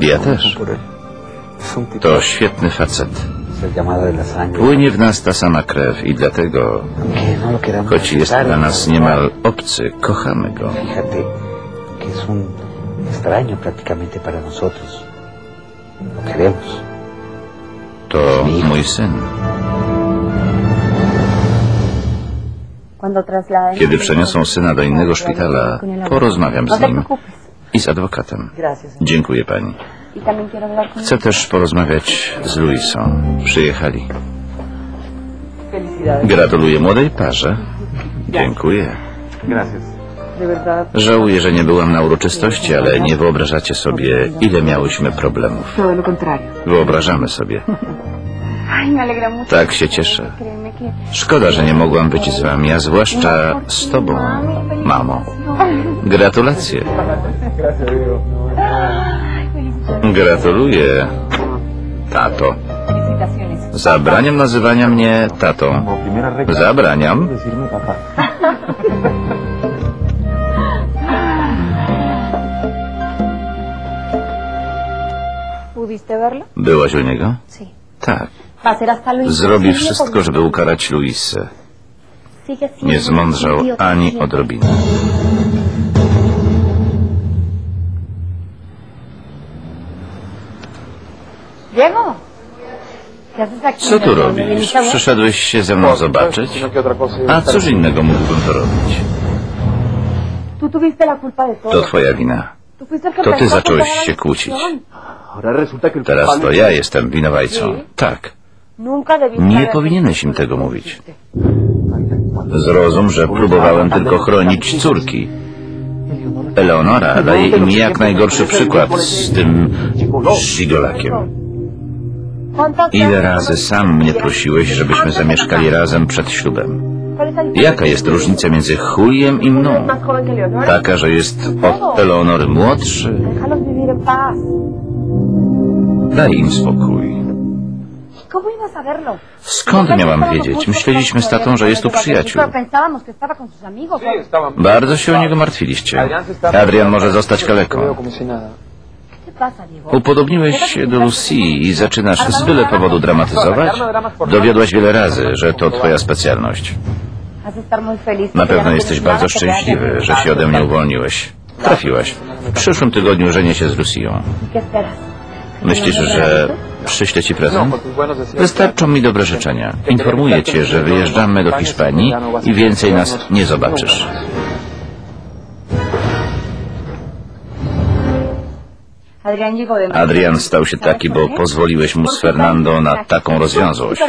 Ja też. To świetny facet. Płynie w nas ta sama krew i dlatego, choć jest dla nas niemal obcy, kochamy go. To mój syn. Kiedy przeniosą syna do innego szpitala, porozmawiam z nim i z adwokatem. Dziękuję pani. Chcę też porozmawiać z Luisą. Przyjechali. Gratuluję młodej parze. Dziękuję. Żałuję, że nie byłam na uroczystości, ale nie wyobrażacie sobie, ile miałyśmy problemów. Wyobrażamy sobie. Tak się cieszę. Szkoda, że nie mogłam być z wami, a zwłaszcza z tobą, mamo. Gratulacje. Gratuluję, tato. Zabraniam nazywania mnie tatą. Zabraniam. Byłaś u niego? Tak. Zrobi wszystko, żeby ukarać Luisę. Nie zmądrzał ani odrobinę. Co tu robisz? Przyszedłeś się ze mną zobaczyć? A cóż innego mógłbym to robić? To twoja wina. To ty a zacząłeś się kłócić. Teraz to ja jestem winowajcą. Tak. Nie powinieneś im tego mówić. Zrozum, że próbowałem tylko chronić córki. Eleonora daje im jak najgorszy przykład z tym żigolakiem. ¿Cuántas Ile razy sam mnie prosiłeś, żebyśmy zamieszkali razem przed ślubem. Jaka jest różnica między Juliem i mną? Taka, że jest od Eleonory młodszy. Daj im spokój. Skąd miałam wiedzieć? Myśleliśmy z tatą, że jest u przyjaciół. Bardzo się o niego martwiliście. Adrian może zostać kaleką. Upodobniłeś się do Lucy i zaczynasz z byle powodu dramatyzować? Dowiodłaś wiele razy, że to twoja specjalność. Na pewno no jesteś bardzo szczęśliwy, że się ode mnie uwolniłeś. Trafiłaś. W przyszłym tygodniu żenię się z Lucyją. Myślisz, że przyślę ci prezent? Wystarczą mi dobre życzenia. Informuję cię, że wyjeżdżamy do Hiszpanii i więcej nas nie zobaczysz. Adrian stał się taki, bo pozwoliłeś mu z Fernando na taką rozwiązłość.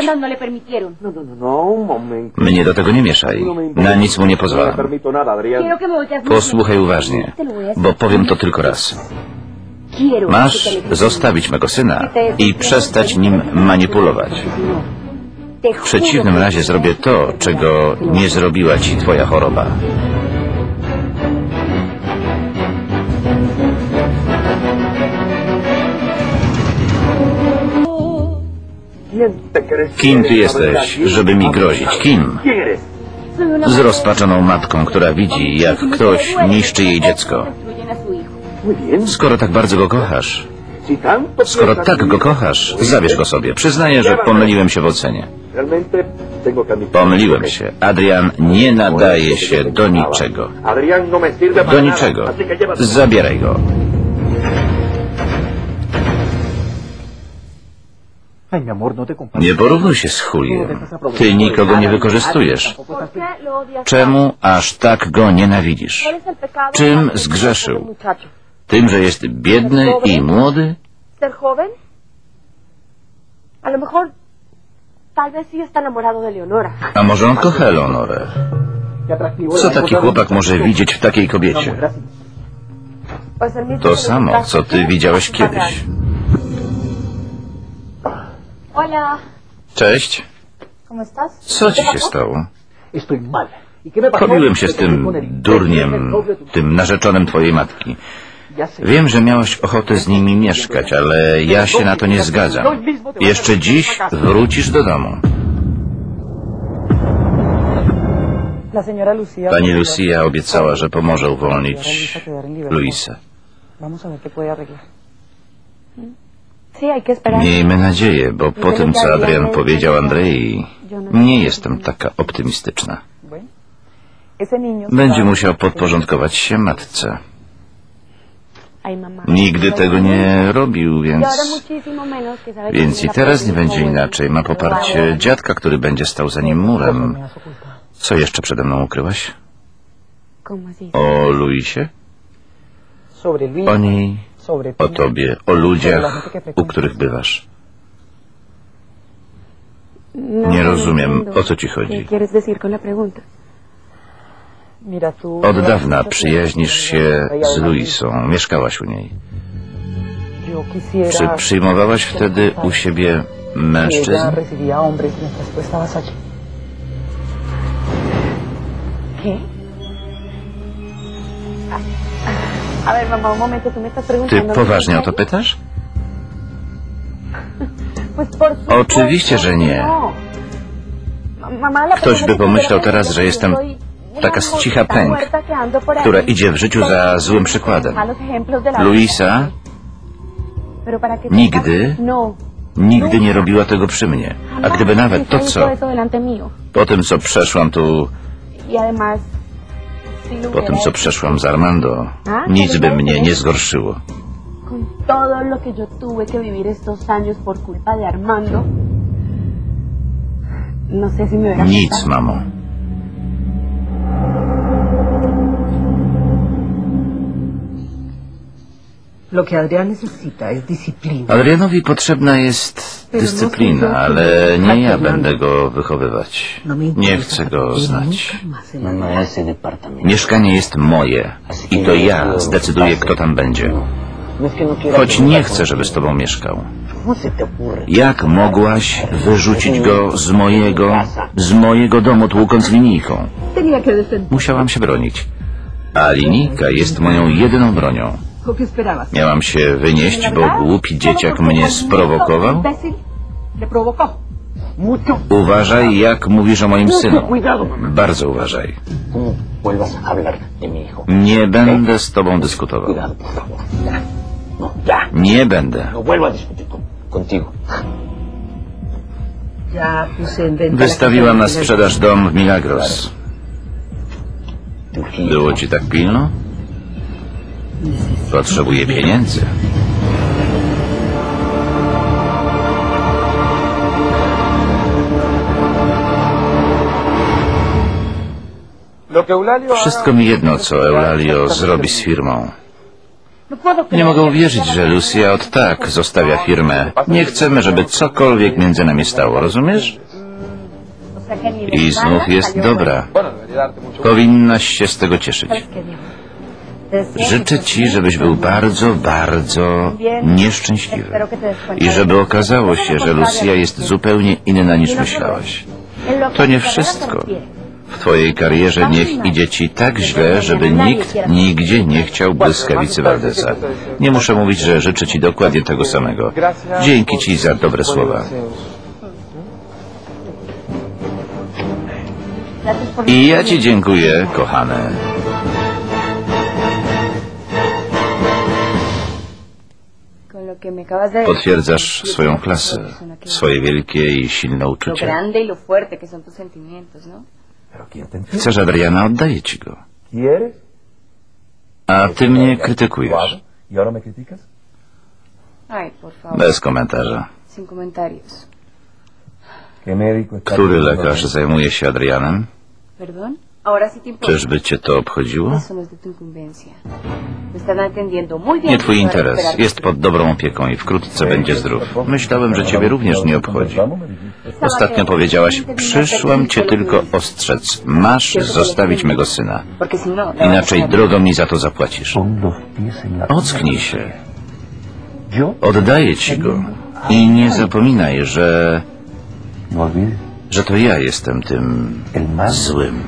Mnie do tego nie mieszaj. Na nic mu nie pozwalam. Posłuchaj uważnie, bo powiem to tylko raz. Masz zostawić mego syna i przestać nim manipulować. W przeciwnym razie zrobię to, czego nie zrobiła ci twoja choroba. Kim ty jesteś, żeby mi grozić? Kim? Soy una Zrozpaczoną matką, która widzi, jak ktoś niszczy jej dziecko. Skoro tak bardzo go kochasz, skoro tak go kochasz, zabierz go sobie. Przyznaję, że pomyliłem się w ocenie. Pomyliłem się. Adrian nie nadaje się do niczego. Do niczego. Zabieraj go. Nie porównuj się z Juliem. Ty nikogo nie wykorzystujesz. ¿Por qué lo odias Czemu aż tak go nienawidzisz? ¿Cuál es el pecado Czym zgrzeszył? Tym, że jest biedny i młody? A może on kocha Eleonorę? Co taki chłopak może widzieć w takiej kobiecie? To samo, co ty widziałeś kiedyś. Cześć. ¿cómo estás? Co ci się stało? ¿Y? Pobiłem się z tym durniem, tym narzeczonym twojej matki. Wiem, że miałeś ochotę z nimi mieszkać, ale ja się na to nie zgadzam. Jeszcze dziś wrócisz do domu. Pani Lucia obiecała, że pomoże uwolnić Luisę. Miejmy nadzieję, bo po tym, co Adrian powiedział Andrei, nie jestem taka optymistyczna. Będzie musiał podporządkować się matce. Nigdy tego nie robił, Y więc... Więc i teraz nie presión będzie inaczej. Ma poparcie dziadka, który będzie stał za nim murem. Co jeszcze przede mną ukryłaś? O Luisie? O niej? O tobie? O ludziach, u których bywasz? No, Nie no rozumiem, o co ci chodzi. Od dawna przyjaźnisz się z Luisą. Mieszkałaś u niej. Czy przyjmowałaś wtedy u siebie mężczyzn? Ty poważnie o to pytasz? Oczywiście, że nie. no. Ktoś by pomyślał teraz, że jestem taka z cicha pęk, ahí. która idzie w życiu za złym przykładem. Luisa nigdy no. nigdy nie robiła tego przy mnie. A gdyby nawet, to Nunca hizo co? mío. Po tym, co przeszłam tu, po tym, co przeszłam z Armando, nic by mnie nie zgorszyło. con todo lo que yo tuve que vivir estos años por culpa de Armando, no sé si me hubiera Nic, mamo. Lo que Adrián necesita es disciplina. Adrianowi potrzebna jest dyscyplina, ale nie ja będę go wychowywać. No Nie chcę go znać. No, no. Mieszkanie jest moje i to ja zdecyduję, kto tam będzie. No no Choć nie chcę, żeby z tobą mieszkał. Jak mogłaś wyrzucić go z mojego, z mojego domu tłukąc linijką? Musiałam się bronić. A linijka jest moją jedyną bronią. Miałam się wynieść, bo głupi dzieciak mnie sprowokował? Uważaj, jak mówisz o moim synu. Bardzo uważaj. Nie będę z tobą dyskutował. No. Nie będę. No. Wystawiłam na sprzedaż dom w Milagros. Było ci tak pilno? Potrzebuję pieniędzy. Wszystko mi jedno, co Eulalio zrobi z firmą. Nie mogę uwierzyć, że Lucia od tak zostawia firmę. Nie chcemy, żeby cokolwiek między nami stało, rozumiesz? I znów jest dobra. Powinnaś się z tego cieszyć. Życzę ci, żebyś był bardzo, bardzo nieszczęśliwy. I żeby okazało się, że Lucia jest zupełnie inna niż myślałaś. To nie wszystko. W twojej karierze niech idzie ci tak źle, żeby nikt nigdzie nie chciał błyskawicy Valdesa. Nie muszę mówić, że życzę ci dokładnie tego samego. Dzięki ci za dobre słowa. I ja ci dziękuję, kochane. Potwierdzasz swoją klasę, swoje wielkie i silne uczucie. grande y ¿no? Chcesz Adriana, oddaję ci go. A ty mnie krytykujesz. Bez komentarza. sin comentarios. ¿Qué médico está Który lekarz zajmuje się Adrianem? Czyżby cię to obchodziło? No. Nie twój interes. Jest pod dobrą opieką i wkrótce będzie zdrów. Myślałem, że ciebie również nie obchodzi. Ostatnio powiedziałaś, przyszłam cię tylko ostrzec. Masz zostawić mego syna. No, a Inaczej drogo mi za to zapłacisz. Ocknij się. Oddaję ci go. I nie zapominaj, że, no że to ja jestem tym złym.